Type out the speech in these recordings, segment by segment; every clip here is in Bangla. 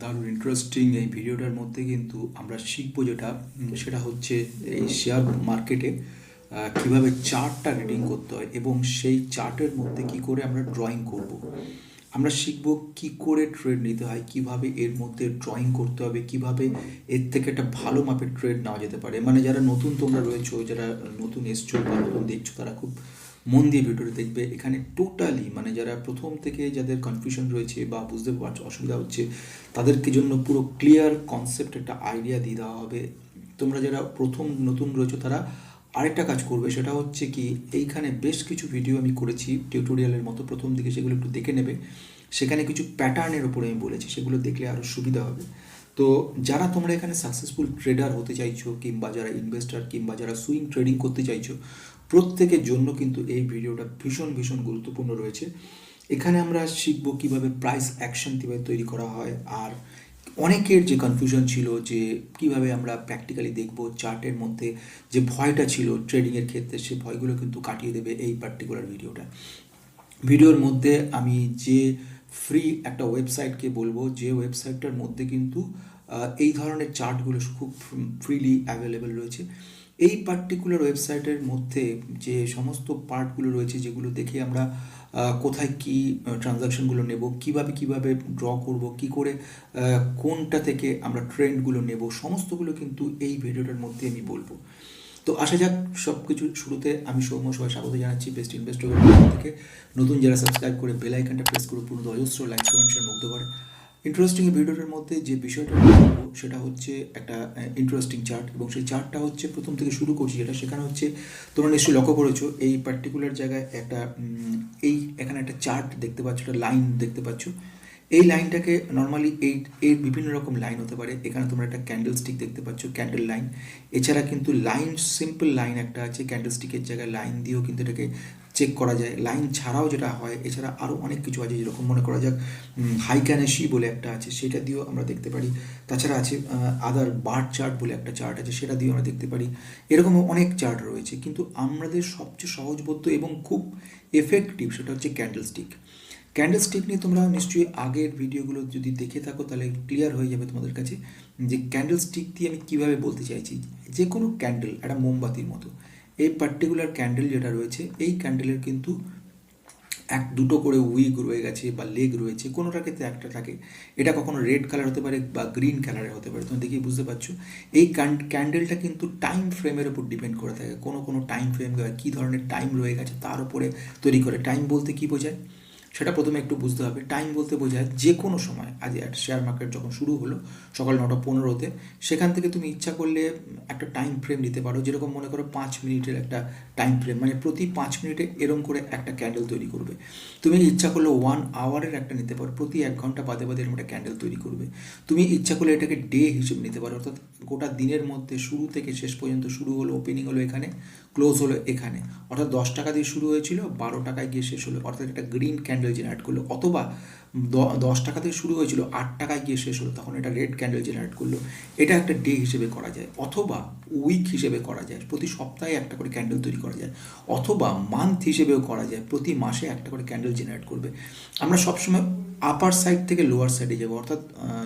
দারুণ ইন্টারেস্টিং এই ভিডিওটার মধ্যে কিন্তু আমরা শিখব যেটা সেটা হচ্ছে এই শেয়ার মার্কেটে কীভাবে চার্টটা রিডিং করতে হয় এবং সেই চার্টের মধ্যে কি করে আমরা ড্রয়িং করব। আমরা শিখব কি করে ট্রেড নিতে হয়, কীভাবে এর মধ্যে ড্রয়িং করতে হবে, কীভাবে এর থেকে একটা ভালো মাপের ট্রেড নেওয়া যেতে পারে মানে যারা নতুন তোমরা রয়েছো, যারা নতুন এসছো বা নতুন দেখছ, তারা খুব মন দিয়ে ভিডিওটা দেখবে। এখানে টোটালি মানে যারা প্রথম থেকে যাদের কনফিউশন রয়েছে বা বুঝতে পারছ অসুবিধা হচ্ছে, তাদেরকে জন্য পুরো ক্লিয়ার কনসেপ্ট একটা আইডিয়া দিয়ে দেওয়া হবে। তোমরা যারা প্রথম নতুন রয়েছে, তারা আরেকটা কাজ করবে, সেটা হচ্ছে কি, এইখানে বেশ কিছু ভিডিও আমি করেছি টিউটোরিয়ালের মতো প্রথম দিকে, সেগুলো একটু দেখে নেবে। সেখানে কিছু প্যাটার্নের উপরে আমি বলেছি, সেগুলো দেখলে আরও সুবিধা হবে। তো যারা তোমরা এখানে সাকসেসফুল ট্রেডার হতে চাইছো, কিংবা যারা ইনভেস্টার কিংবা যারা সুইং ট্রেডিং করতে চাইছো প্রত্যেকের জন্য কিন্তু এই ভিডিওটা ভীষণ ভীষণ গুরুত্বপূর্ণ রয়েছে। এখানে আমরা শিখব কীভাবে প্রাইস অ্যাকশন কীভাবে তৈরি করা হয়, আর অনেকের যে কনফিউশন ছিল যে কীভাবে আমরা প্র্যাকটিক্যালি দেখব চার্টের মধ্যে যে ভয়টা ছিল ট্রেডিংয়ের ক্ষেত্রে, সে ভয়গুলো কিন্তু কাটিয়ে দেবে এই পার্টিকুলার ভিডিওটা। ভিডিওর মধ্যে আমি যে ফ্রি একটা ওয়েবসাইটকে বলব, যে ওয়েবসাইটটার মধ্যে কিন্তু এই ধরনের চার্টগুলো খুব ফ্রিলি অ্যাভেলেবেল রয়েছে। এই পার্টিকুলার ওয়েবসাইটের মধ্যে যে সমস্ত পার্টগুলো রয়েছে, যেগুলো দেখে আমরা কোথায় কি ট্রানজাকশনগুলো নেব, কীভাবে কীভাবে ড্র করব, কি করে কোনটা থেকে আমরা ট্রেন্ডগুলো নেব, সমস্তগুলো কিন্তু এই ভিডিওটার মধ্যে আমি বলব। তো আসা যাক সব কিছু শুরুতে আমি সৌম্য সবাই স্বাগত জানাচ্ছি বেস্ট ইনভেস্টর থেকে। নতুন যারা সাবস্ক্রাইব করে বেল আইকনটা প্রেস করে, পুরো অজস্র লাইক কমেন্ট মুগ্ধ করে। ইন্টারেস্টিং ভিডিওটার মধ্যে যে বিষয়টা সেটা হচ্ছে একটা ইন্টারেস্টিং চার্ট এবং সেই চার্টটা হচ্ছে প্রথম থেকে শুরু করছি, যেটা সেখানে হচ্ছে তোমরা নিশ্চয়ই লক্ষ্য করেছ, এই পার্টিকুলার জায়গায় একটা এই এখানে একটা চার্ট দেখতে পাচ্ছ, একটা লাইন দেখতে পাচ্ছ। এই লাইনটাকে নর্মালি এই, এর বিভিন্ন রকম লাইন হতে পারে। এখানে তোমরা একটা ক্যান্ডেল স্টিক দেখতে পাচ্ছ ক্যান্ডেল লাইন এছাড়া কিন্তু লাইন সিম্পল লাইন একটা আছে ক্যান্ডেল স্টিকের জায়গায় লাইন দিয়েও কিন্তু এটাকে চেক করা যায়। লাইন ছাড়াও যেটা হয়, এছাড়া আরও অনেক কিছু আছে, যেরকম মনে করা যাক হাইক্যানেসি বলে একটা আছে, সেটা দিয়েও আমরা দেখতে পারি। তাছাড়া আছে আদার বার চার্ট বলে একটা চার্ট আছে, সেটা দিয়েও আমরা দেখতে পারি। এরকম অনেক চার্ট রয়েছে, কিন্তু আমাদের সবচেয়ে সহজবোধ্য এবং খুব এফেক্টিভ সেটা হচ্ছে ক্যান্ডেল স্টিক ক্যান্ডেল স্টিক নিয়ে তোমরা নিশ্চয়ই আগের ভিডিওগুলো যদি দেখে থাকো, তাহলে ক্লিয়ার হয়ে যাবে তোমাদের কাছে যে ক্যান্ডেল স্টিক দিয়ে আমি কীভাবে বলতে চাইছি। যে কোনো ক্যান্ডেল একটা মোমবাতির মতো। এই পার্টিকুলার ক্যান্ডেল যেটা রয়েছে, এই ক্যান্ডেলের কিন্তু এক দুটো করে উইক রয়ে গেছে বা লেগ রয়েছে, কোনোটা ক্ষেত্রে একটা থাকে। এটা কখনো রেড কালার হতে পারে বা গ্রিন কালারের হতে পারে, তুমি দেখি বুঝতে পারছ। এই ক্যান্ডেলটা কিন্তু টাইম ফ্রেমের উপর ডিপেন্ড করে থাকে। কোনো কোনো টাইম ফ্রেম কী ধরনের টাইম রয়ে গেছে তার উপরে তৈরি করে। টাইম বলতে কী বোঝায়? সেটা প্রথমে একটু বুঝতে হবে। টাইম বলতে বোঝায় যে কোনো সময়, আজ শেয়ার মার্কেট যখন শুরু হলো, সকাল নটা পনেরোতে, সেখান থেকে তুমি ইচ্ছা করলে একটা টাইম ফ্রেম নিতে পারো। যেরকম মনে করো পাঁচ মিনিটের একটা টাইম ফ্রেম মানে প্রতি পাঁচ মিনিটে এরম করে একটা ক্যান্ডেল তৈরি করবে। তুমি ইচ্ছা করলে ওয়ান আওয়ারের একটা নিতে পারো। প্রতি এক ঘণ্টা বাদে বাদে এরকম একটা ক্যান্ডেল তৈরি করবে। তুমি ইচ্ছা করলে এটাকে ডে হিসেবে নিতে পারো। অর্থাৎ গোটা দিনের মধ্যে শুরু থেকে শেষ পর্যন্ত শুরু হলো ওপেনিং হলো এখানে। ক্লোজ হলো এখানে। অর্থাৎ দশ টাকা দিয়ে শুরু হয়েছিল, বারো টাকায় গিয়ে শেষ হলো। অর্থাৎ একটা গ্রিন ক্যান্ডেল জেনারেট করল। অথবা দশ টাকা থেকে শুরু হয়েছিল, আট টাকায় গিয়ে শেষ হলো। তখন এটা রেড ক্যান্ডেল জেনারেট করল। এটা একটা ডে হিসেবে করা যায়, অথবা উইক হিসেবে করা যায়। প্রতি সপ্তাহে একটা করে ক্যান্ডেল তৈরি করা যায়, অথবা মান্থ হিসেবেও করা যায়। প্রতি মাসে একটা করে ক্যান্ডেল জেনারেট করবে। আমরা সবসময় আপার সাইড থেকে লোয়ার সাইডে যাব। অর্থাৎ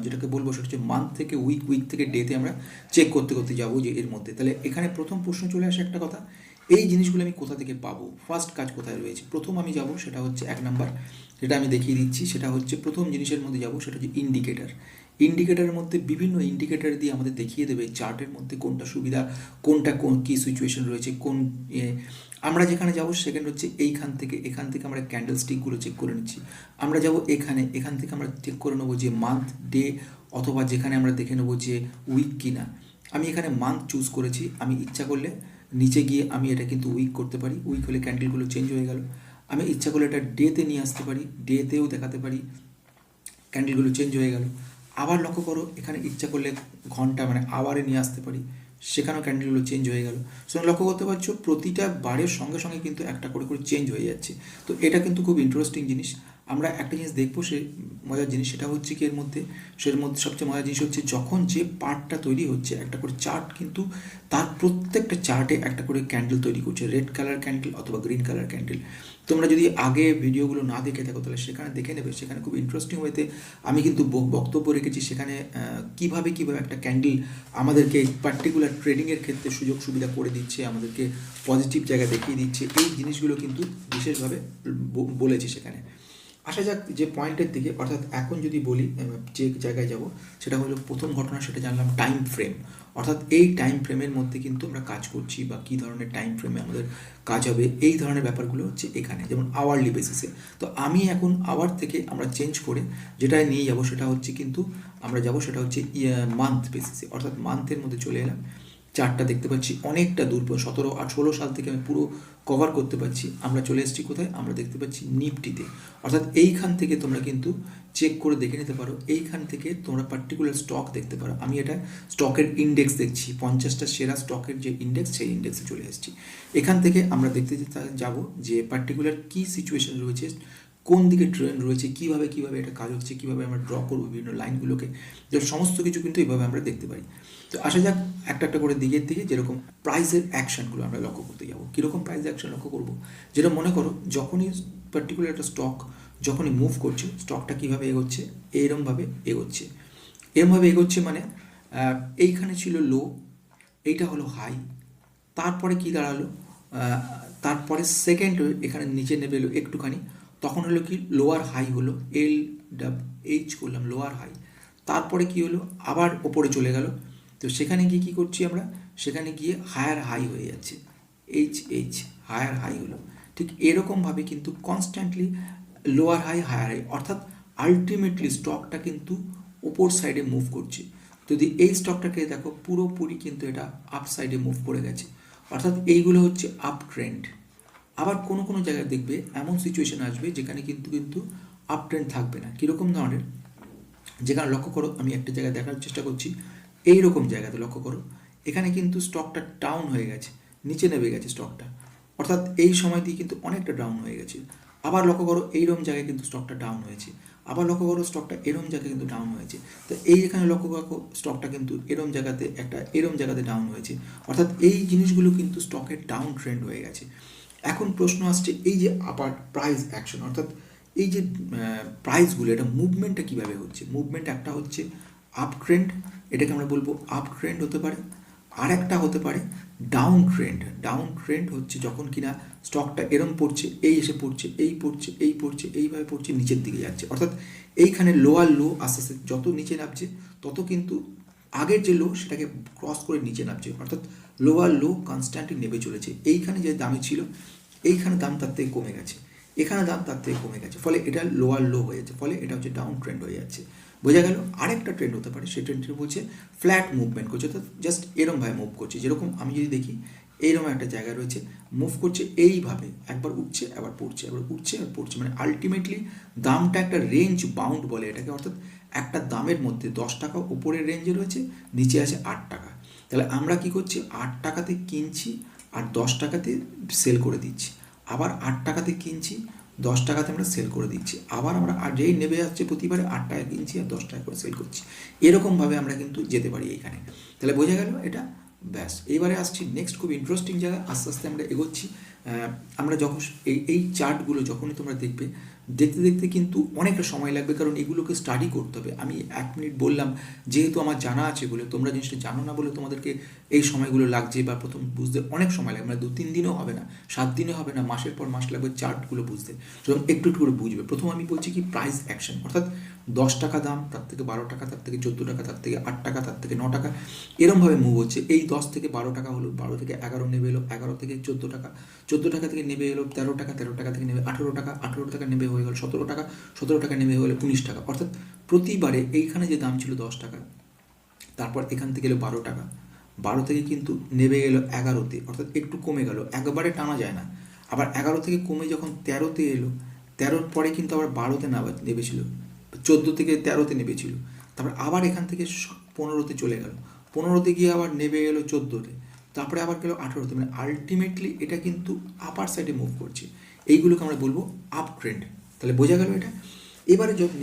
যেটাকে বলব সেটা হচ্ছে মান্থ থেকে উইক উইক থেকে ডেতে আমরা চেক করতে করতে যাব যে এর মধ্যে। তাহলে এখানে প্রথম প্রশ্ন চলে আসে একটা কথা এই জিনিসগুলো আমি কোথা থেকে পাবো? ফার্স্ট কাজ কোথায় রয়েছে? প্রথম আমি যাব সেটা হচ্ছে এক নাম্বার, যেটা আমি দেখিয়ে দিচ্ছি, সেটা হচ্ছে প্রথম জিনিসের মধ্যে যাব সেটা হচ্ছে ইন্ডিকেটার ইন্ডিকেটারের মধ্যে বিভিন্ন ইন্ডিকেটার দিয়ে আমাদের দেখিয়ে দেবে চার্টের মধ্যে কোনটা সুবিধা, কোনটা কোন কী সিচুয়েশন রয়েছে, কোন আমরা যেখানে যাব সেখানে হচ্ছে এইখান থেকে, এখান থেকে আমরা ক্যান্ডেল স্টিকগুলো চেক করে নিচ্ছি। আমরা যাব এখানে, এখান থেকে আমরা চেক করে নেব যে মান্থ ডে অথবা যেখানে আমরা দেখে নেব যে উইক কিনা। আমি এখানে মান্থ চুজ করেছি, আমি ইচ্ছা করলে নিচে গিয়ে আমি এটা কিন্তু উইক করতে পারি। উইক হলে ক্যান্ডেলগুলো চেঞ্জ হয়ে গেল। আমি ইচ্ছা করলে এটা ডেতে নিয়ে আসতে পারি। ডেতেও দেখাতে পারি। ক্যান্ডেলগুলো চেঞ্জ হয়ে গেল। আবার লক্ষ্য করো, এখানে ইচ্ছা করলে ঘণ্টা মানে আওয়ারে নিয়ে আসতে পারি। সেখানেও ক্যান্ডেলগুলো চেঞ্জ হয়ে গেল। সুতরাং লক্ষ্য করতে পারছ, প্রতিটা বারের সঙ্গে সঙ্গে কিন্তু একটা করে করে চেঞ্জ হয়ে যাচ্ছে। তো এটা কিন্তু খুব ইন্টারেস্টিং জিনিস। আমরা একটা জিনিস দেখব সে মজার জিনিস, সেটা হচ্ছে কি এর মধ্যে সের মধ্যে সবচেয়ে মজার জিনিস হচ্ছে যখন যে পার্টটা তৈরি হচ্ছে, একটা করে চার্ট কিন্তু তার প্রত্যেকটা চার্টে একটা করে ক্যান্ডেল তৈরি করছে রেড কালার ক্যান্ডেল অথবা গ্রিন কালার ক্যান্ডেল তোমরা যদি আগে ভিডিওগুলো না দেখে থাকো, তাহলে সেখানে দেখে নেবে, সেখানে খুব ইন্টারেস্টিং ওয়েতে আমি কিন্তু বক্তব্য রেখেছি সেখানে কীভাবে কীভাবে একটা ক্যান্ডেল আমাদেরকে পার্টিকুলার ট্রেডিংয়ের ক্ষেত্রে সুযোগ সুবিধা করে দিচ্ছে, আমাদেরকে পজিটিভ জায়গা দেখিয়ে দিচ্ছে, এই জিনিসগুলো কিন্তু বিশেষভাবে বলেছি সেখানে। আসা যাক যে পয়েন্টের দিকে, অর্থাৎ এখন যদি বলি যে জায়গায় যাব, সেটা হলো প্রথম ঘটনা, সেটা জানলাম টাইম ফ্রেম অর্থাৎ এই টাইম ফ্রেমের মধ্যে কিন্তু আমরা কাজ করছি বা কী ধরনের টাইম ফ্রেমে আমাদের কাজ হবে, এই ধরনের ব্যাপারগুলো হচ্ছে এখানে, যেমন আওয়ারলি বেসিসে তো আমি এখন আওয়ার থেকে আমরা চেঞ্জ করে যেটা নিয়ে যাব, সেটা হচ্ছে কিন্তু আমরা যাব, সেটা হচ্ছে মান্থ বেসিসে অর্থাৎ মান্থের মধ্যে চলে এলাম। চারটা দেখতে পাচ্ছি, অনেকটা দূর সতেরো আর ষোলো সাল থেকে আমি পুরো কভার করতে পারছি। আমরা চলে এসেছি কোথায়? আমরা দেখতে পাচ্ছি নিফটিতে। অর্থাৎ এইখান থেকে তোমরা কিন্তু চেক করে দেখে নিতে পারো, এইখান থেকে তোমরা পার্টিকুলার স্টক দেখতে পারো। আমি এটা স্টকের ইন্ডেক্স দেখছি, পঞ্চাশটা সেরা স্টকের যে ইন্ডেক্স সেই ইন্ডেক্সে চলে এসেছি। এখান থেকে আমরা দেখতে যাব যে পার্টিকুলার কী সিচুয়েশন রয়েছে, কোন দিকে ট্রেন্ড রয়েছে, কীভাবে কীভাবে এটা কাজ হচ্ছে, কীভাবে আমরা ড্র করব বিভিন্ন লাইনগুলোকে সমস্ত কিছু কিন্তু এইভাবে আমরা দেখতে পারি। তো আসা যাক, একটা একটা করে দিকের দিকে যেরকম প্রাইসের অ্যাকশনগুলো আমরা লক্ষ্য করতে যাব। কীরকম প্রাইস অ্যাকশন লক্ষ্য করব? যেটা মনে করো, যখনই পার্টিকুলার একটা স্টক যখনই মুভ করছে স্টকটা কীভাবে এগোচ্ছে? এইরমভাবে এগোচ্ছে। এরমভাবে এগোচ্ছে মানে এইখানে ছিল লো এইটা হলো হাই তারপরে কি দাঁড়াল? তারপরে সেকেন্ড এখানে নিচে নেবে এলো একটুখানি, তখন হলো কি লোয়ার হাই হলো এল ডাব এইচ করলাম লোয়ার হাই তারপরে কি হলো? আবার ওপরে চলে গেল তো সেখানে গিয়ে কী করছি আমরা? সেখানে গিয়ে হায়ার হাই হয়ে যাচ্ছে। এইচ এইচ হায়ার হাই হলো। ঠিক এরকমভাবে কিন্তু constantly lower high higher high অর্থাৎ আলটিমেটলি স্টকটা কিন্তু ওপর সাইডে মুভ করছে। যদি এই স্টকটাকে দেখো, পুরোপুরি কিন্তু এটা আপ সাইডে মুভ করে গেছে। অর্থাৎ এইগুলো হচ্ছে আপ ট্রেন্ড আবার কোনো কোনো জায়গায় দেখবে এমন সিচুয়েশন আসবে যেখানে কিন্তু কিন্তু আপ ট্রেন্ড থাকবে না। কীরকম ধরনের? যেখানে লক্ষ্য করো, আমি একটা জায়গায় দেখার চেষ্টা করছি। এই রকম জায়গাতে লক্ষ্য করো। এখানে কিন্তু স্টকটা ডাউন হয়ে গেছে, নিচে নেমে গেছে স্টকটা অর্থাৎ এই সময় দিয়ে কিন্তু অনেকটা ডাউন হয়ে গেছে। আবার লক্ষ্য করো, এইরকম জায়গায় কিন্তু স্টকটা ডাউন হয়েছে। আবার লক্ষ্য করো স্টকটা এরম জায়গায় কিন্তু ডাউন হয়েছে। তো এই এখানে লক্ষ্য করো স্টকটা কিন্তু এরম জায়গাতে একটা এরম জায়গাতে ডাউন হয়েছে। অর্থাৎ এই জিনিসগুলো কিন্তু স্টকের ডাউন ট্রেন্ড হয়ে গেছে। এখন প্রশ্ন আসছে, এই যে আপার প্রাইস অ্যাকশন অর্থাৎ এই যে প্রাইসগুলো এটা মুভমেন্টটা কীভাবে হচ্ছে? মুভমেন্ট একটা হচ্ছে আপ ট্রেন্ড এটাকে আমরা বলব আপ ট্রেন্ড হতে পারে। আর একটা হতে পারে ডাউন ট্রেন্ড ডাউন ট্রেন্ড হচ্ছে যখন কিনা স্টকটা এরম পড়ছে, এই এসে পড়ছে, এই পড়ছে এই পড়ছে, এইভাবে পড়ছে, নিচের দিকে যাচ্ছে। অর্থাৎ এইখানে লোয়ার লো আস্তে আস্তে যত নিচে নামছে, তত কিন্তু আগের যে লো সেটাকে ক্রস করে নিচে নামছে। অর্থাৎ লোয়ার লো কনস্ট্যান্টলি নেমে চলেছে। এইখানে যে দামে ছিল, এইখানে দাম তার থেকে কমে গেছে। এখানে দাম তার থেকে কমে গেছে। ফলে এটা লোয়ার লো হয়ে যাচ্ছে। ফলে এটা হচ্ছে ডাউন ট্রেন্ড হয়ে যাচ্ছে। বোঝা গেল আরেকটা ট্রেন্ড হতে পারে, সেই ট্রেন্ডটি বলছে ফ্ল্যাট মুভমেন্ট করছে, অর্থাৎ জাস্ট এরমভাবে মুভ করছে। যেরকম আমি যদি দেখি এইরকম একটা জায়গা রয়েছে মুভ করছে এইভাবে, একবার উঠছে, আবার পড়ছে, একবার উঠছে আর পড়ছে মানে আলটিমেটলি দামটা একটা রেঞ্জ বাউন্ড বলে এটাকে, অর্থাৎ একটা দামের মধ্যে দশ টাকা উপরের রেঞ্জে রয়েছে, নিচে আছে আট টাকা। তাহলে আমরা কি করছি, আট টাকাতে কিনছি, আর দশ টাকাতে সেল করে দিচ্ছি। আবার আট টাকাতে কিনছি দশ টাকাতে আমরা সেল করে দিচ্ছি। আবার আমরা আর যেই নেবে যাচ্ছে প্রতিবারে আট টাকা কিনছি আর দশ টাকা করে সেল করছি। এরকমভাবে আমরা কিন্তু যেতে পারি এখানে তাহলে বোঝা গেল এটা, ব্যাস। এবারে আসছি নেক্সট খুব ইন্টারেস্টিং জায়গায় আস্তে আস্তে আমরা এগোচ্ছি। আমরা যখন এই এই চার্টগুলো যখনই তোমরা দেখবে দেখতে দেখতে কিন্তু অনেকটা সময় লাগবে, কারণ এগুলোকে স্টাডি করতে হবে। আমি এক মিনিট বললাম, যেহেতু আমার জানা আছে বলে, তোমরা জিনিসটা জানো না বলে তোমাদেরকে এই সময়গুলো লাগছে বা প্রথম বুঝতে অনেক সময় লাগবে মানে দু তিন দিনও হবে না, সাত দিনে হবে না, মাসের পর মাস লাগবে চার্টগুলো বুঝতে। সুতরাং একটু একটু করে বুঝবে। প্রথম আমি বলছি কি প্রাইস অ্যাকশন অর্থাৎ দশ টাকা দাম, তার থেকে বারো টাকা, তার থেকে চোদ্দ টাকা, তার থেকে আট টাকা, তার থেকে ন টাকা। এরমভাবে মুভ হচ্ছে। এই দশ থেকে বারো টাকা হলো, বারো থেকে এগারো নেবে এলো, এগারো থেকে চোদ্দ টাকা। চোদ্দ টাকা থেকে নেবে এলো, তেরো টাকা তেরো টাকা থেকে নেবে আঠেরো টাকা আঠেরো টাকা নেবে হয়ে গেল সতেরো টাকা সতেরো টাকা নেমে হয়ে গেলো উনিশ টাকা। অর্থাৎ প্রতিবারে এইখানে যে দাম ছিল দশ টাকা, তারপর এখান থেকে এলো বারো টাকা। বারো থেকে কিন্তু নেমে গেলো এগারোতে, অর্থাৎ একটু কমে গেল। একবারে টানা যায় না। আবার এগারো থেকে কমে যখন তেরোতে এলো, তেরোর পরে কিন্তু আবার বারোতে নামা নেমেছিল চোদ্দ থেকে তেরোতে নেমেছিল। তারপর আবার এখান থেকে পনেরোতে চলে গেল। পনেরোতে গিয়ে আবার নেমে গেলো চোদ্দোতে। তারপরে আবার গেলো আঠেরোতে। মানে আলটিমেটলি এটা কিন্তু আপার সাইডে মুভ করছে। এইগুলোকে আমরা বলব আপ ট্রেন্ড তাহলে বোঝা গেল এটা? এবারে যখন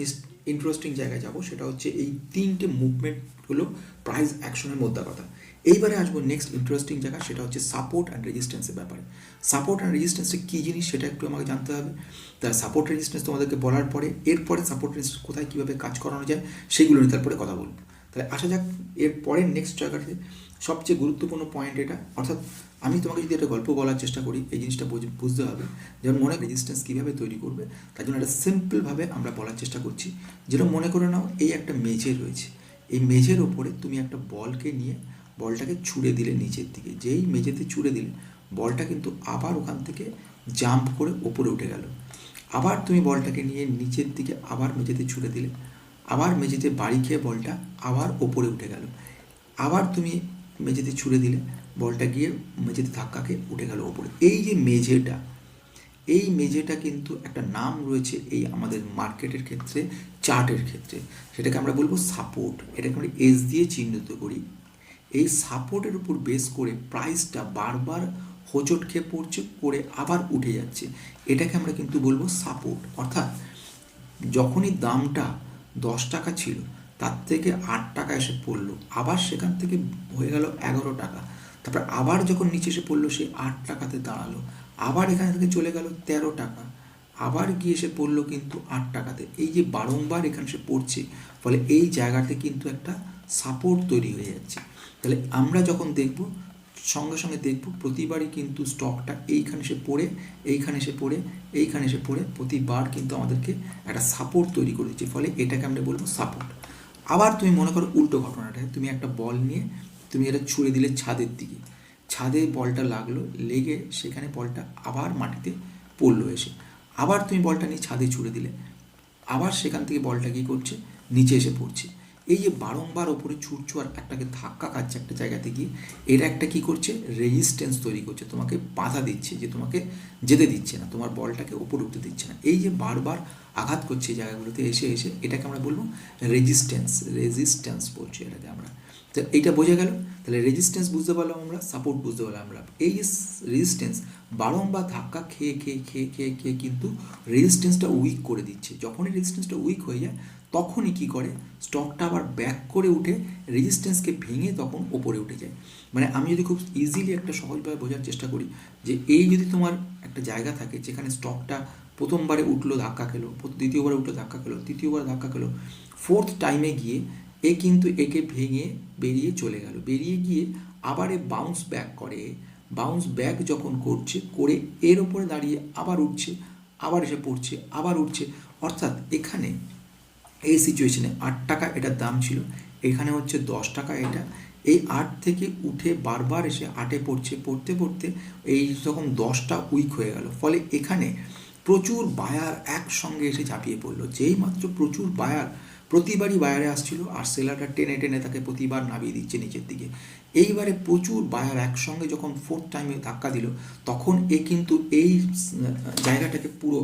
ইন্টারেস্টিং জায়গায় যাব, সেটা হচ্ছে এই তিনটে মুভমেন্ট হলো প্রাইস অ্যাকশনের মধ্যে কথা। এইবারে আসব নেক্সট ইন্টারেস্টিং জায়গা, সেটা হচ্ছে সাপোর্ট অ্যান্ড রেজিস্ট্যান্সের ব্যাপারে। সাপোর্ট অ্যান্ড রেজিস্ট্যান্সে কী জিনিস সেটা একটু আমাকে জানতে হবে। তার সাপোর্ট রেজিস্ট্যান্স তোমাদেরকে বলার পরে, এরপরে সাপোর্ট রেজিস্ট্যান্স কোথায় কীভাবে কাজ করানো যায়, সেগুলো নিয়ে তারপরে কথা বলব। তাহলে আসা যাক, এর পরের নেক্সট জায়গাতে সবচেয়ে গুরুত্বপূর্ণ পয়েন্ট এটা। অর্থাৎ আমি তোমাকে যদি একটা গল্প বলার চেষ্টা করি, এই জিনিসটা বুঝ- বুঝতে হবে। যেমন মনে রেজিস্ট্যান্স কীভাবে তৈরি করবে, তার জন্য একটা সিম্পলভাবে আমরা বলার চেষ্টা করছি। যেটা মনে করে নাও, এই একটা মেঝে রয়েছে। এই মেঝের ওপরে তুমি একটা বলকে নিয়ে বলটাকে ছুঁড়ে দিলে নিচের দিকে। যেই মেঝেতে ছুঁড়ে দিলে বলটা কিন্তু আবার ওখান থেকে জাম্প করে ওপরে উঠে গেল। আবার তুমি বলটাকে নিয়ে নিচের দিকে আবার মেঝেতে ছুঁড়ে দিলে। আবার মেঝেতে বাড়ি খেয়ে বলটা আবার ওপরে উঠে গেল। আবার তুমি মেঝেতে ছুঁড়ে দিলে, বলটা গিয়ে মেঝেতে ধাক্কা খেয়ে উঠে গেল ওপরে এই যে মেঝেটা, এই মেঝেটা কিন্তু একটা নাম রয়েছে এই আমাদের মার্কেটের ক্ষেত্রে, চার্টের ক্ষেত্রে। সেটাকে আমরা বলব সাপোর্ট। এটাকে আমরা এস দিয়ে চিহ্নিত করি। এই সাপোর্টের উপর বেস করে প্রাইসটা বারবার হোঁচট খেয়ে পড়ছে, করে আবার উঠে যাচ্ছে। এটাকে আমরা কিন্তু বলব সাপোর্ট অর্থাৎ যখনই দামটা দশ টাকা ছিল, তার থেকে আট টাকা এসে পড়ল। আবার সেখান থেকে হয়ে গেল এগারো টাকা। তারপর আবার যখন নিচে এসে পড়ল, সে আট টাকাতে দাঁড়াল। আবার এখান থেকে চলে গেল তেরো টাকা। আবার গিয়ে এসে পড়ল কিন্তু আট টাকাতে। এই যে বারংবার এখানে সে পড়ছে, ফলে এই জায়গাতে কিন্তু একটা সাপোর্ট তৈরি হয়ে যাচ্ছে। তাহলে আমরা যখন দেখব, সঙ্গে সঙ্গে দেখব প্রতিবারই কিন্তু স্টকটা এইখানে এসে পড়ে, এইখানে এসে পড়ে, এইখানে এসে পড়ে, প্রতিবার কিন্তু আমাদেরকে একটা সাপোর্ট তৈরি করে দিচ্ছে। ফলে এটাকে আমরা বলব সাপোর্ট আবার তুমি মনে করো উল্টো ঘটনাটা, তুমি একটা বল নিয়ে তুমি এটা ছুঁড়ে দিলে ছাদের দিকে। ছাদে বলটা লাগল, লেগে সেখানে বলটা আবার মাটিতে পড়ল এসে। আবার তুমি বলটা নিয়ে ছাদে ছুঁড়ে দিলে। আবার সেখান থেকে বলটা কী করছে? নিচে এসে পড়ছে। এই যে বারংবার ওপরে ছুটছো আর একটাকে ধাক্কা খাচ্ছে একটা জায়গাতে গিয়ে, এরা একটা কি করছে? রেজিস্ট্যান্স তৈরি করছে। তোমাকে বাধা দিচ্ছে যে তোমাকে যেতে দিচ্ছে না। তোমার বলটাকে ওপর উঠতে দিচ্ছে না। এই যে বারবার আঘাত করছে এই জায়গাগুলোতে এসে এসে এটাকে আমরা বলব রেজিস্ট্যান্স রেজিস্ট্যান্স বলছি এটাকে আমরা। তো এইটা বোঝা গেল? তাহলে রেজিস্ট্যান্স বুঝতে পারলাম আমরা সাপোর্ট বুঝতে পারলাম আমরা। এই যে রেজিস্ট্যান্স বারংবার ধাক্কা খেয়ে খেয়ে খেয়ে খেয়ে খেয়ে কিন্তু রেজিস্ট্যান্সটা উইক করে দিচ্ছে। যখনই রেজিস্ট্যান্সটা উইক হয়ে যায় তখনই কি করে? স্টকটা আবার ব্যাক করে উঠে রেজিস্ট্যান্সকে ভেঙে তখন ওপরে উঠে যায়। মানে আমি যদি খুব ইজিলি একটা সহজভাবে বোঝার চেষ্টা করি যে এই যদি তোমার একটা জায়গা থাকে যেখানে স্টকটা প্রথমবারে উঠল, ধাক্কা খেলো দ্বিতীয়বারে উঠল, ধাক্কা খেলো, তৃতীয়বার ধাক্কা খেলো ফোর্থ টাইমে গিয়ে এ কিন্তু একে ভেঙে বেরিয়ে চলে গেল। বেরিয়ে গিয়ে আবার এ বাউন্স ব্যাক করে। বাউন্স ব্যাক যখন করছে, করে এর ওপরে দাঁড়িয়ে আবার উঠছে, আবার এসে পড়ছে, আবার উঠছে। অর্থাৎ এখানে এই সিচুয়েশনে আট টাকা এটার দাম ছিল। এখানে হচ্ছে দশ টাকা এটা। এই আট থেকে উঠে বারবার এসে আটে পড়ছে, পড়তে পড়তে এই রকম দশটা উইক হয়ে গেল। ফলে এখানে প্রচুর বায়ার একসঙ্গে এসে ঝাঁপিয়ে পড়ল। যেই মাত্র প্রচুর বায়ার প্রতিবারই বায়ারে আসছিল আর সেলারটা টেনে টেনে তাকে প্রতিবার নামিয়ে দিচ্ছে নিচের দিকে। এইবারে প্রচুর বায়ার একসঙ্গে যখন ফোর্থ টাইমে ধাক্কা দিল, তখন এ কিন্তু এই জায়গাটাকে পুরো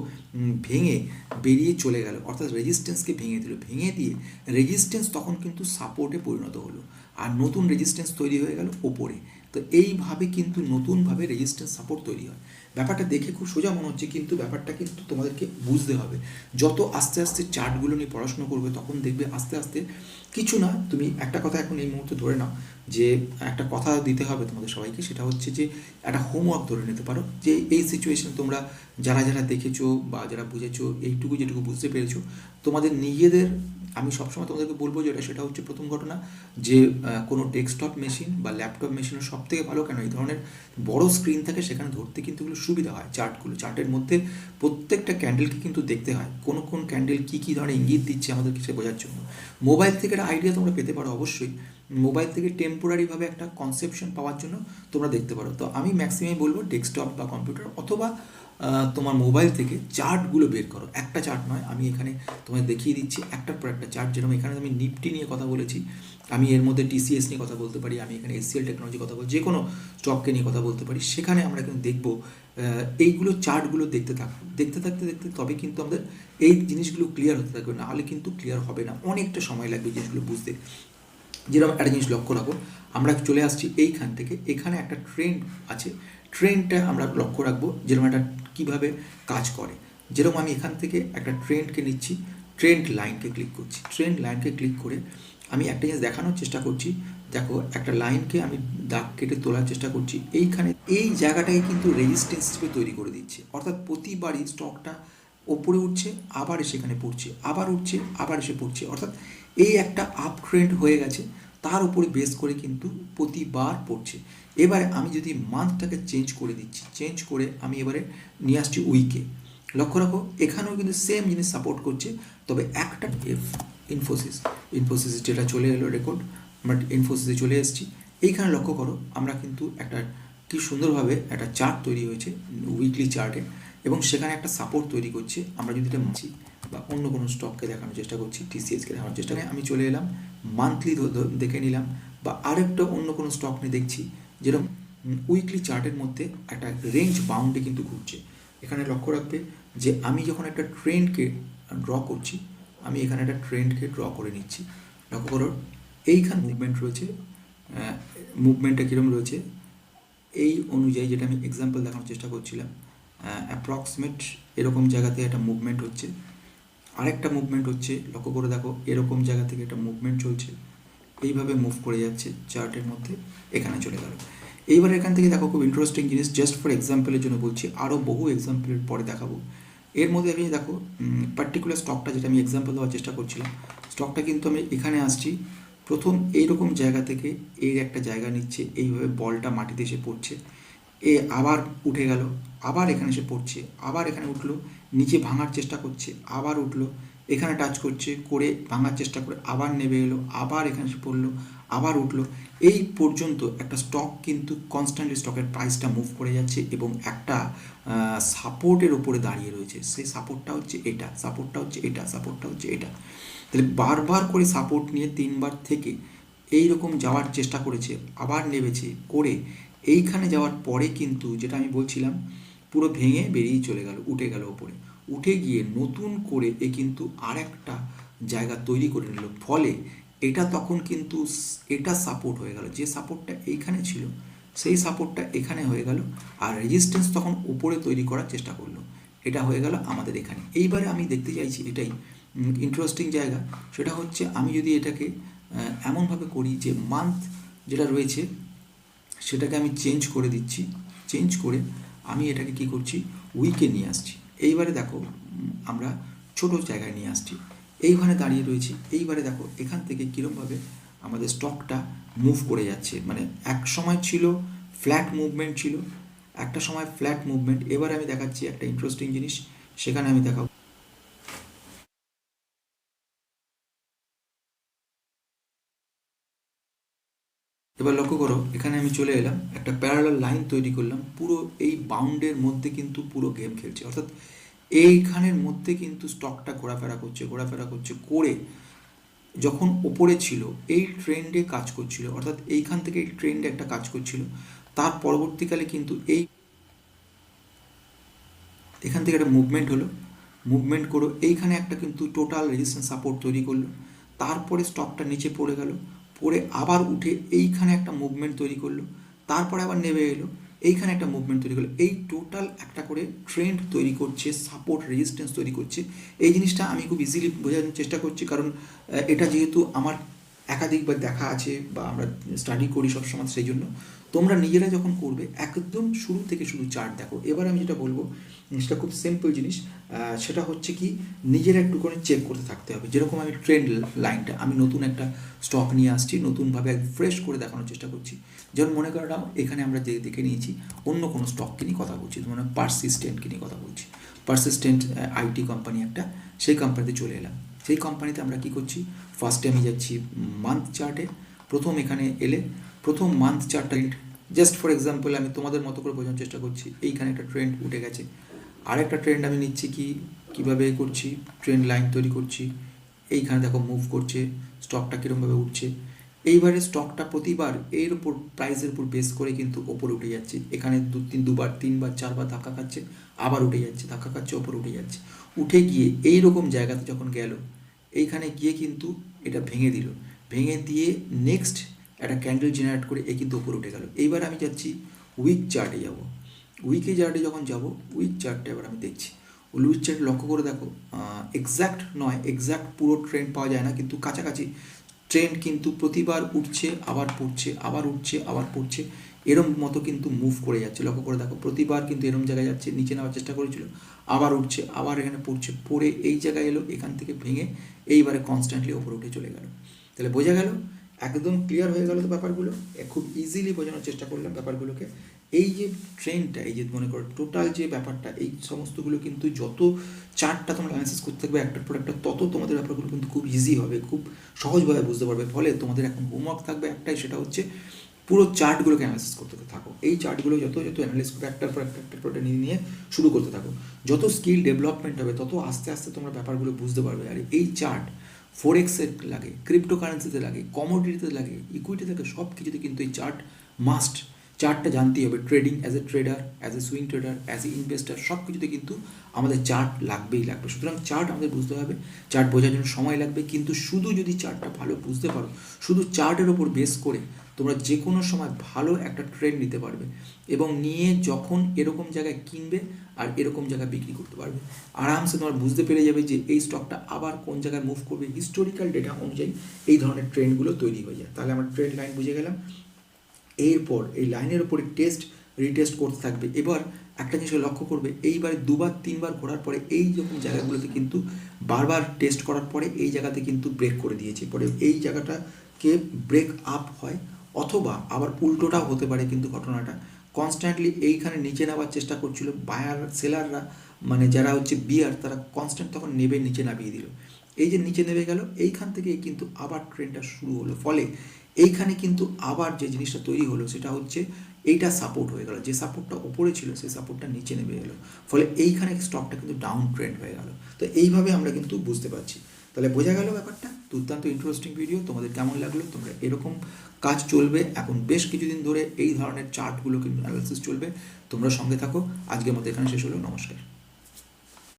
ভেঙে বেরিয়ে চলে গেল। অর্থাৎ রেজিস্ট্যান্সকে ভেঙে দিল। ভেঙে দিয়ে রেজিস্ট্যান্স তখন কিন্তু সাপোর্টে পরিণত হলো। আর নতুন রেজিস্ট্যান্স তৈরি হয়ে গেল ওপরে। তো এইভাবে কিন্তু নতুনভাবে রেজিস্ট্যান্স সাপোর্ট তৈরি হয়। ব্যাপারটা দেখে খুব সোজা মনে হচ্ছে, কিন্তু ব্যাপারটা কিন্তু তোমাদেরকে বুঝতে হবে। যত আস্তে আস্তে চার্টগুলো নিয়ে পড়াশোনা করবে, তখন দেখবে আস্তে আস্তে কিছু না, তুমি একটা কথা এখন এই মুহূর্তে ধরে নাও যে, একটা কথা দিতে হবে তোমাদের সবাইকে, সেটা হচ্ছে যে, একটা হোমওয়ার্ক ধরে নিতে পারো। যে এই সিচুয়েশন তোমরা যারা যারা দেখেছ বা যারা বুঝেছ, এইটুকু যেটুকু বুঝতে পেরেছ, তোমাদের নিজেদের আমি সবসময় তোমাদেরকে বলব যেটা সেটা হচ্ছে প্রথম ঘটনা যে কোনো ডেস্কটপ মেশিন বা ল্যাপটপ মেশিনের সব থেকে ভালো কেন? এই ধরনের বড় স্ক্রিন থাকে, সেখানে ধরতে কিন্তু এগুলো সুবিধা হয় চার্টগুলো চার্টের মধ্যে প্রত্যেকটা ক্যান্ডেলকে কিন্তু দেখতে হয়। কোন কোন ক্যান্ডেল কী কী ধরনের ইঙ্গিত দিচ্ছে আমাদেরকে সে বোঝার জন্য। মোবাইল থেকে একটা আইডিয়া তোমরা পেতে পারো অবশ্যই। মোবাইল থেকে টেম্পোরারিভাবে একটা কনসেপশন পাওয়ার জন্য তোমরা দেখতে পারো। তো আমি ম্যাক্সিমাম বলব ডেস্কটপ বা কম্পিউটার অথবা তোমার মোবাইল থেকে চার্টগুলো বের করো। একটা চার্ট নয়, আমি এখানে তোমায় দেখিয়ে দিচ্ছি একটার পর একটা চার্ট যেরকম এখানে আমি নিফটি নিয়ে কথা বলেছি, আমি এর মধ্যে টিসিএস নিয়ে কথা বলতে পারি, আমি এখানে এসসিএল টেকনোলজি কথা বলছি, যে কোনো স্টককে নিয়ে কথা বলতে পারি, সেখানে আমরা কিন্তু দেখব এইগুলো চার্টগুলো দেখতে থাকব দেখতে থাকতে দেখতে তবে কিন্তু আমাদের এই জিনিসগুলো ক্লিয়ার হতে থাকবে না হলে কিন্তু ক্লিয়ার হবে না। অনেকটা সময় লাগবে জিনিসগুলো বুঝতে। যেরকম একটা জিনিস লক্ষ্য রাখো, আমরা চলে আসছি এইখান থেকে, এখানে একটা ট্রেন্ড আছে ট্রেন্ডটা আমরা লক্ষ্য রাখব যেরকম একটা কীভাবে কাজ করে। যেরকম আমি এখান থেকে একটা ট্রেন্ডকে নিচ্ছি ট্রেন্ড লাইনকে ক্লিক করছি। ট্রেন্ড লাইনকে ক্লিক করে আমি একটা জিনিস দেখানোর চেষ্টা করছি। দেখো, একটা লাইনকে আমি দাগ কেটে তোলার চেষ্টা করছি। এইখানে এই জায়গাটাকে কিন্তু রেজিস্ট্যান্স হিসেবে তৈরি করে দিচ্ছে। অর্থাৎ প্রতিবারই স্টকটা ওপরে উঠছে, আবার সেখানে পড়ছে, আবার উঠছে, আবার এসে পড়ছে। অর্থাৎ এই একটা আপ ট্রেন্ড হয়ে গেছে। তার উপরে বেস করে কিন্তু প্রতিবার পড়ছে। এবারে আমি যদি মান্থটাকে চেঞ্জ করে দিচ্ছি চেঞ্জ করে আমি এবারে নিয়ে আসছি উইকে লক্ষ্য রাখো, এখানেও কিন্তু সেম জিনিস সাপোর্ট করছে, তবে একটা এফ ইনফোসিস ইনফোসিস যেটা চলে এলো রেকর্ড আমরা ইনফোসিসে চলে এসেছি। এইখানে লক্ষ্য করো, আমরা কিন্তু একটা কি সুন্দরভাবে একটা চার্ট তৈরি হয়েছে উইকলি চার্টে এবং সেখানে একটা সাপোর্ট তৈরি করছে, আমরা যদি এটা মাছি বা অন্য কোনো স্টককে দেখানোর চেষ্টা করছি টিসিএসকে দেখানোর চেষ্টা আমি চলে এলাম মান্থলি দেখে নিলাম বা আরেকটা অন্য কোনো স্টক নিয়ে দেখছি, যেরকম উইকলি চার্টের মধ্যে একটা রেঞ্জ বাউন্ডে কিন্তু ঘুরছে। এখানে লক্ষ্য রাখবে যে আমি যখন একটা ট্রেন্ডকে ড্র করছি, আমি এখানে একটা ট্রেন্ডকে ড্র করে নিচ্ছি। লক্ষ্য করো, এইখান মুভমেন্ট রয়েছে মুভমেন্টটা কীরকম রয়েছে? এই অনুযায়ী যেটা আমি এক্সাম্পল দেখানোর চেষ্টা করছিলাম অ্যাপ্রক্সিমেট এরকম জায়গাতে একটা মুভমেন্ট হচ্ছে। আরেকটা মুভমেন্ট হচ্ছে, লক্ষ্য করে দেখো, এরকম জায়গা থেকে একটা মুভমেন্ট চলছে। এইভাবে মুভ করে যাচ্ছে চার্টের মধ্যে, এখানে চলে গেল। এইবার এখান থেকে দেখো, খুব ইন্টারেস্টিং জিনিস জাস্ট ফর এক্সাম্পলের জন্য বলছি আরও বহু এক্সাম্পলের পরে দেখাবো। এর মধ্যে আমি দেখো পার্টিকুলার স্টকটা যেটা আমি এক্সাম্পল দেওয়ার চেষ্টা করছিলাম স্টকটা কিন্তু আমি এখানে আসছি। প্রথম এইরকম জায়গা থেকে এর একটা জায়গা নিচ্ছে, এইভাবে বলটা মাটিতে এসে পড়ছে। এ আবার উঠে গেল, আবার এখানে এসে পড়ছে, আবার এখানে উঠল নিচে ভাঙার চেষ্টা করছে, আবার উঠল, এখানে টাচ করছে, করে ভাঙার চেষ্টা করে আবার নেমে এলো, আবার এখানে পড়ল, আবার উঠল। এই পর্যন্ত একটা স্টক কিন্তু কনস্ট্যান্টলি স্টকের প্রাইসটা মুভ করে যাচ্ছে এবং একটা সাপোর্টের ওপরে দাঁড়িয়ে রয়েছে। সেই সাপোর্টটা হচ্ছে এটা সাপোর্টটা হচ্ছে এটা সাপোর্টটা হচ্ছে এটা। তাহলে বারবার করে সাপোর্ট নিয়ে তিনবার থেকে এই রকম যাওয়ার চেষ্টা করেছে, আবার নেমেছে করে এইখানে যাওয়ার পরে কিন্তু যেটা আমি বলছিলাম পুরো ভেঙে বেরিয়ে চলে গেল, উঠে গেল ওপরে। উঠে গিয়ে নতুন করে এ কিন্তু আর একটা জায়গা তৈরি করে নিল। ফলে এটা তখন কিন্তু এটা সাপোর্ট হয়ে গেল। যে সাপোর্টটা এইখানে ছিল, সেই সাপোর্টটা এখানে হয়ে গেল আর রেজিস্ট্যান্স তখন উপরে তৈরি করার চেষ্টা করল। এটা হয়ে গেল আমাদের এখানে। এইবারে আমি দেখতে চাইছি এটাই ইন্টারেস্টিং জায়গা। সেটা হচ্ছে আমি যদি এটাকে এমনভাবে করি যে মান্থ যেটা রয়েছে, সেটাকে আমি চেঞ্জ করে দিচ্ছি। চেঞ্জ করে আমি এটাকে কি করছি? উইকে নিয়ে আসছি। এইবারে দেখো আমরা ছোট জায়গায় নিয়ে আসছি। এইখানে দাঁড়িয়ে রয়েছি। এইবারে দেখো, এখান থেকে কীরমভাবে আমাদের স্টকটা মুভ করে যাচ্ছে। মানে এক সময় ছিল, ফ্ল্যাট মুভমেন্ট ছিল। একটা সময় ফ্ল্যাট মুভমেন্ট। এবার আমি দেখাচ্ছি একটা ইন্টারেস্টিং জিনিস। সেখানে আমি দেখাবো। এবার লক্ষ্য করো, এখানে আমি চলে এলাম, একটা প্যারালাল লাইন তৈরি করলাম, পুরো এই বাউন্ডের মধ্যে কিন্তু পুরো গেম খেলছে। অর্থাৎ এইখানের মধ্যে কিন্তু স্টকটা ঘোরাফেরা করছে ঘোরাফেরা করছে করে যখন ওপরে ছিল, এই ট্রেন্ডে কাজ করছিল। অর্থাৎ এইখান থেকে এই ট্রেন্ডে একটা কাজ করছিল। তার পরবর্তীকালে কিন্তু এই এখান থেকে একটা মুভমেন্ট হলো। মুভমেন্ট করো, এইখানে একটা কিন্তু টোটাল রেজিস্ট্যান্স সাপোর্ট তৈরি করল। তারপরে স্টকটা নিচে পড়ে গেল। পরে আবার উঠে এইখানে একটা মুভমেন্ট তৈরি করল, তারপরে আবার নেমে এলো, এইখানে একটা মুভমেন্ট তৈরি করল। এই টোটাল একটা করে ট্রেন্ড তৈরি করছে সাপোর্ট রেজিস্ট্যান্স তৈরি করছে। এই জিনিসটা আমি খুব ইজিলি বোঝানোর চেষ্টা করছি, কারণ এটা যেহেতু আমার একাধিকবার দেখা আছে বা আমরা স্টাডি করি সবসময় সেই জন্য। তোমরা নিজেরা যখন করবে, একদম শুরু থেকে শুরু চার্ট দেখো। এবার আমি যেটা বলব, সেটা খুব সিম্পল জিনিস সেটা হচ্ছে কি, নিজেরা একটু করে চেক করতে থাকতে হবে। যেরকম আমি ট্রেন্ড লাইনটা আমি নতুন একটা স্টক নিয়ে আসছি, নতুনভাবে ফ্রেশ করে দেখানোর চেষ্টা করছি। যেমন মনে করো এখানে আমরা যে দেখে নিয়েছি, অন্য কোনো স্টককে নিয়ে কথা বলছি মানে পারসিস্টেন্টকে নিয়ে কথা বলছি। পারসিস্টেন্ট আইটি কোম্পানি একটা, সেই কোম্পানিতে চলে এলাম। সেই কোম্পানিতে আমরা কি করছি ফার্স্টে আমি যাচ্ছি মান্থ চার্টে প্রথম এখানে এলে, প্রথম মান্থ চার্টটা জাস্ট ফর এক্সাম্পল আমি তোমাদের মতো করে বোঝানোর চেষ্টা করছি, এইখানে একটা ট্রেন্ড উঠে গেছে। আরেকটা ট্রেন্ড আমি নিচ্ছি কি, কীভাবে করছি ট্রেন্ড লাইন তৈরি করছি। এইখানে দেখো মুভ করছে স্টকটা কীরকমভাবে উঠছে। এইবারে স্টকটা প্রতিবার এর উপর প্রাইসের উপর বেস করে কিন্তু ওপরে উঠে যাচ্ছে। এখানে দু, তিন, দুবার, তিনবার, চারবার ধাক্কা খাচ্ছে, আবার উঠে যাচ্ছে, ধাক্কা খাচ্ছে, ওপরে উঠে যাচ্ছে। উঠে গিয়ে এই রকম জায়গাতে যখন গেল, এইখানে গিয়ে কিন্তু এটা ভেঙে দিল। ভেঙে দিয়ে নেক্সট একটা ক্যান্ডেল জেনারেট করে এ কিন্তু উপরে উঠে গেল। এইবার আমি যাচ্ছি উইক চার্টে যাব। উইকে চার্টে যখন যাব উইক চার্টটা এবার আমি দেখছি। উইক চার্ট লক্ষ্য করে দেখো এক্স্যাক্ট নয় এক্স্যাক্ট পুরো ট্রেন্ড পাওয়া যায় না, কিন্তু কাছাকাছি ট্রেন্ড কিন্তু প্রতিবার উঠছে, আবার পড়ছে, আবার উঠছে, আবার পড়ছে। এরম মতো কিন্তু মুভ করে যাচ্ছে। লক্ষ্য করে দেখো, প্রতিবার কিন্তু এরম জায়গায় যাচ্ছে, নিচে নেওয়ার চেষ্টা করেছিল, আবার উঠছে, আবার এখানে পড়ছে, পড়ে এই জায়গায় এলো, এখান থেকে ভেঙে এইবারে কনস্ট্যান্টলি ওপরে উঠে চলে গেল। তাহলে বোঝা গেল, একদম ক্লিয়ার হয়ে গেল তো ব্যাপারগুলো খুব ইজিলি বোঝানোর চেষ্টা করলাম ব্যাপারগুলোকে। এই যে ট্রেনটা এই যে মনে করো টোটাল যে ব্যাপারটা, এই সমস্তগুলো কিন্তু যত চার্টটা তোমরা অ্যানালিসিস করতে থাকবে একটার পর একটা, তত তোমাদের ব্যাপারগুলো কিন্তু খুব ইজি হবে, খুব সহজভাবে বুঝতে পারবে। ফলে তোমাদের এখন হোমওয়ার্ক থাকবে একটাই, সেটা হচ্ছে পুরো চার্টগুলোকে অ্যানালিসিস করতে থাকো। এই চার্টগুলো যত যত অ্যানালিস করে একটার পর একটা একটার পর নিয়ে নিয়ে শুরু করতে থাকো। যত স্কিল ডেভেলপমেন্ট হবে, তত আস্তে আস্তে তোমরা ব্যাপারগুলো বুঝতে পারবে। আর এই চার্ট ফোরেক্সে লাগে ক্রিপ্টো কারেন্সিতে লাগে কমোডিটিতে লাগে ইকুইটি লাগে সব কিছুতে কিন্তু এই চার্ট মাস্ট চার্টটা জানতেই হবে trading as a trader as a swing trader as a investor সব কিছুতে কিন্তু আমাদের চার্ট লাগবেই লাগবে। সুতরাং চার্ট আমাদের বুঝতে হবে, চার্ট বোঝার জন্য সময় লাগবে। কিন্তু শুধু যদি চার্টটা ভালো বুঝতে পারো, শুধু চার্টের ওপর বেস করে তোমরা যে কোনো সময় ভালো একটা ট্রেড নিতে পারবে এবং নিয়ে যখন এরকম জায়গায় কিনবে আর এরকম জায়গায় বিক্রি করতে পারবে। আরামসে তোমার বুঝতে পেরে যাবে যে এই স্টকটা আবার কোন জায়গায় মুভ করবে। হিস্টোরিক্যাল ডেটা অনুযায়ী এই ধরনের ট্রেন্ডগুলো তৈরি হয়ে যায়। তাহলে আমরা ট্রেন্ড লাইন বুঝে গেলাম। এরপর এই লাইনের উপরে টেস্ট রিটেস্ট করতে থাকবে। এবার একটা জিনিস লক্ষ্য করবে, এইবারে দুবার, তিনবার ঘোরার পরে এই রকম জায়গাগুলোতে কিন্তু বারবার টেস্ট করার পরে এই জায়গাতে কিন্তু ব্রেক করে দিয়েছে। পরে এই জায়গাটাকে ব্রেক আপ হয়। অথবা আবার উল্টোটাও হতে পারে কিন্তু ঘটনাটা। কনস্ট্যান্টলি এইখানে নিচে নেওয়ার চেষ্টা করছিল বায়ার সেলাররা মানে যারা হচ্ছে বিয়ার তারা কনস্ট্যান্ট তখন নেবে, নিচে নামিয়ে দিল। এই যে নিচে নেমে গেল, এইখান থেকে কিন্তু আবার ট্রেনটা শুরু হলো। ফলে এইখানে কিন্তু আবার যে জিনিসটা তৈরি হলো, সেটা হচ্ছে এইটা সাপোর্ট হয়ে গেল। যে সাপোর্টটা ওপরে ছিল, সেই সাপোর্টটা নিচে নেমে গেলো। ফলে এইখানে স্টকটা কিন্তু ডাউন ট্রেন্ড হয়ে গেল। তো এইভাবে আমরা কিন্তু বুঝতে পারছি। তাহলে বোঝা গেল ব্যাপারটা। দুর্দান্ত ইন্টারেস্টিং ভিডিও তোমাদের কেমন লাগল? তোমরা এরকম কাজ চলবে। এখন বেশ কিছুদিন ধরে এই ধরনের চার্টগুলো কিন্তু অ্যানালিসিস চলবে। তোমরা সঙ্গে থাকো। আজকের মতো এখানে শেষ হলো। নমস্কার।